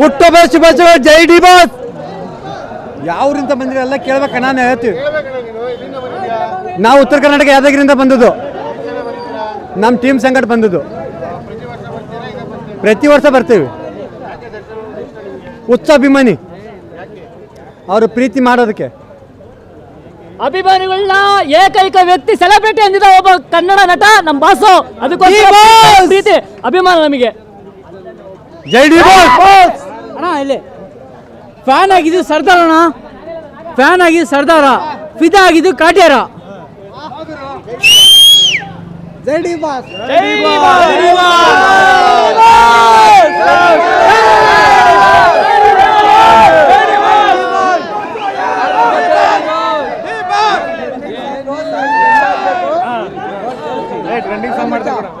ಹುಟ್ಟುಹಬ್ಬ ಬಸ್ ಜೈ D boss. ಯಾವ್ರಿಂದ ಬಂದಿರ ಎಲ್ಲ ಕೇಳ್ಬೇಕ ನಾನು ಹೇಳ್ತೀವಿ. ನಾವು ಉತ್ತರ ಕರ್ನಾಟಕ ಯಾದಗಿರಿಂದ ಬಂದದ್ದು. ನಮ್ಮ ಟೀಮ್ ಸಂಗಟ ಬಂದದ್ದು. ಪ್ರತಿ ವರ್ಷ ಬರ್ತೀವಿ. ಉತ್ಸಾಭಿಮಾನಿ ಅವರು ಪ್ರೀತಿ ಮಾಡೋದಕ್ಕೆ. ಅಭಿಮಾನಿಗಳನ್ನ ಏಕೈಕ ವ್ಯಕ್ತಿ ಸೆಲೆಬ್ರಿಟಿ ಅಂದಿದ್ದ ಒಬ್ಬ ಕನ್ನಡ ನಟ ನಮ್ಮ ಬಾಸು. ಅದಕ್ಕೋಸ್ಕರ ಬಾಸ್! ಪ್ರೀತಿ ಅಭಿಮಾನ ನಮಗೆ. ಜೈ ಡಿ ಬಾಸ್ ಅಣ್ಣ ಇಲ್ಲಿ. ಫ್ಯಾನ್ ಆಗಿದ್ದು ಸರ್ದಾರ್ ಅಣ್ಣ. ಫ್ಯಾನ್ ಆಗಿದ್ದು ಸರ್ದಾರ. ಫಿದಾ ಆಗಿದ್ದು ಕಾಟ್ಯಾರ. ಜೈ D boss.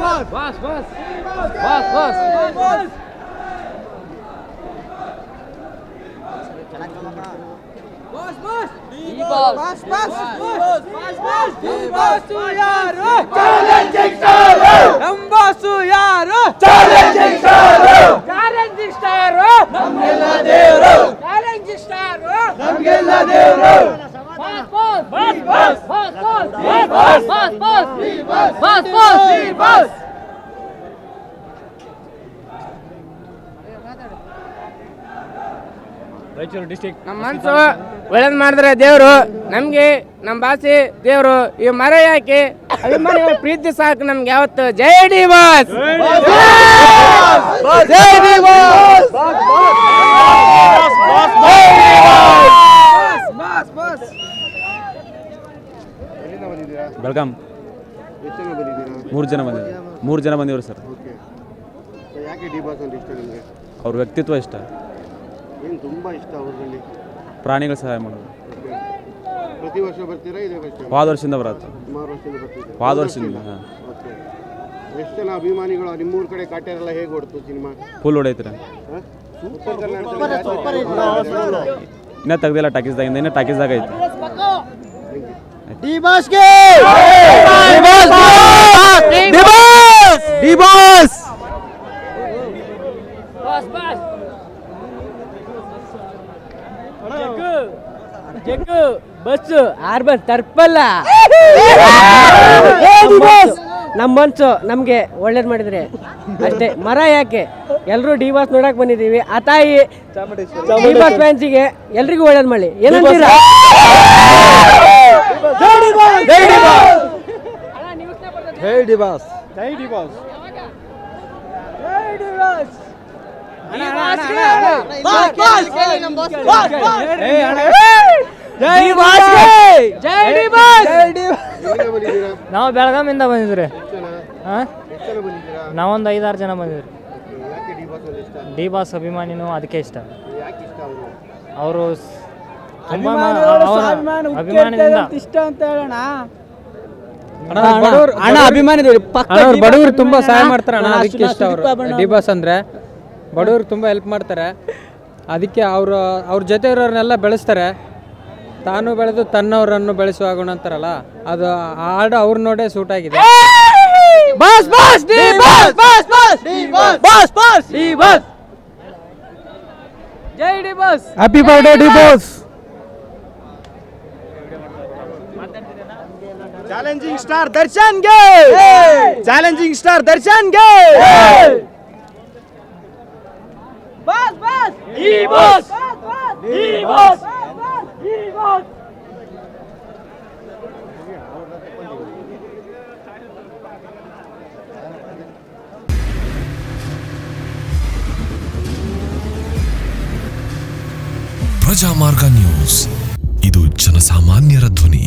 Was, was, was? Was, was? Was? Was, was? Was, was? Was, was? Basu yaro! Challenging Staro! Nambasu yaro! Challenging Staro! Challenging Staro! Namgella Devro! Challenging Staro! Namgella Devro! Bas, bas, bas, bas, bas, bas, bas, bas, bas, bas, bas, ನಮ್ಗೆಲ್ಲ district ನಮ್ಮ ಮನಸ್ಸು ಒಳ್ಳೇದು ಮಾಡಿದ್ರೆ ದೇವರು. ನಮಗೆ ನಮ್ಮ ಭಾಷೆ ದೇವರು ಈ ಮರ ಯಾಕೆ? ಅಭಿಮಾನಿಗಳ ಪ್ರೀತಿ ಸಾಕು ನಮ್ಗೆ ಯಾವತ್ತು. ಜೈ ಡಿ ಬಾಸ್ ಜೈ ಡಿ ಬಾಸ್ ಬೆಳಗಾಂ ಎಷ್ಟು ಜನ ಬಂದಿದ್ದೀರಾ? ಮೂರು ಜನ ಬಂದಿದ್ದಾರೆ ಮೂರು ಜನ ಬಂದಿವರು ಸರ್. ಓಕೆ. ಯಾಕೆ ಡಿ ಬಾಸ್ ಅಂತ ಇಷ್ಟ ನಿಮಗೆ? ಅವ್ರ ವ್ಯಕ್ತಿತ್ವ ಇಷ್ಟ. ಏನು ತುಂಬ ಇಷ್ಟ ಅವ್ರಲ್ಲಿ? ಪ್ರಾಣಿಗಳ ಸಹಾಯ ಮಾಡೋದು. ಪ್ರತಿ ವರ್ಷ ಬರ್ತೀರಾ ಇದೇ ವರ್ಷ? ಹೋದ ವರ್ಷದಿಂದ ಬರತ್ತೆ. ಸುಮಾರು ವರ್ಷದಿಂದ ಬರ್ತಿದ್ದೀರಾ? ಹೋದ ವರ್ಷದಿಂದ ಹಾಂ. ಓಕೆ ಎಷ್ಟು ಜನ ಅಭಿಮಾನಿಗಳು ನಿಮ್ಮೂರ ಕಡೆ ಕಾಟ್ಯಾರೆಲ್ಲ ಹೇಗೆ ಓಡ್ತು ಸಿನಿಮಾ? ಫುಲ್ ಹೊಡೈತ್ರಿ ಇನ್ನ ಕರ್ನಾಟಕದಲ್ಲಿ ಇನ್ನೂ ತೆಗ್ದಿಲ್ಲ ಟಾಕೀಸ್ದಾಗಿಂದ ಇನ್ನೂ ಟಾಕೀಸ್ದಾಗ ಐತಿ. D D boss D boss D boss Jaggu boss Orban ತರ್ಪಲ್ಲ. ನಮ್ಮ ಮನ್ಸು ನಮಗೆ ಒಳ್ಳೇದು ಮಾಡಿದ್ರೆ. ಅಷ್ಟೇ ಮರ ಯಾಕೆ? ಎಲ್ಲರೂ ಡಿ ಬಾಸ್ ನೋಡಕ್ ಬಂದಿದೀವಿ ಆ ತಾಯಿ ಡಿ ಬಾಸ್ ಫ್ಯಾನ್ಸಿಗೆ ಎಲ್ರಿಗೂ ಒಳ್ಳೇದು ಮಾಡಿ ಏನಂತೀರಾ ಜೈ D boss D boss D ಬಂದಿದ್ದೀರಾ ನಾವು ಬೆಳಗಾಮಿಂದ ಬಂದಿದ್ರಿ. ನಾವೊಂದು ಐದಾರು ಜನ ಬಂದಿದ್ರಿ. ಡಿ ಬಾಸ್ ಅಭಿಮಾನಿನೂ ಅದಕ್ಕೆ ಇಷ್ಟ. ಯಾಕೆ ಇಷ್ಟ ಅವರು ಅವರು ತುಂಬ ಅಭಿಮಾನದಿಂದ. ಇಷ್ಟ ಅಂತ ಹೇಳೋಣ. ಅಣ್ಣ ಅಭಿಮಾನಿ ಬಡವರು ತುಂಬಾ ಸಹಾಯ ಮಾಡ್ತಾರೆ ಅಣ್ಣ ಅದಕ್ಕೆ ಇಷ್ಟ ಅವರು ಡಿ ಬಾಸ್ ಅಂದ್ರೆ ಬಡವರು ತುಂಬ ಹೆಲ್ಪ್ ಮಾಡ್ತಾರೆ. ಅದಕ್ಕೆ ಅವರು ಅವ್ರ ಜೊತೆ ಇರೋರನ್ನೆಲ್ಲ ಬೆಳೆಸ್ತಾರೆ. ತಾನು ಬೆಳೆದು ತನ್ನವರನ್ನು ಬೆಳೆಸುವ ಗುಣ ಅಂತಾರಲ್ಲ ಅದು ಆ ಹಾಡು ಅವ್ರ ನೋಡೇ ಸೂಟ್ ಆಗಿದೆ. Boss D boss boss boss D boss boss. Boss D boss. ಜೈ D boss. Happy birthday D boss. Challenging star ದರ್ಶನ್ಗೆ ಚಾಲೆಂಜಿಂಗ್ ಸ್ಟಾರ್ ದರ್ಶನ್ಗೆ boss boss D boss D boss D boss Prajamarga news. ಇದು ಜನಸಾಮಾನ್ಯರ ಧ್ವನಿ.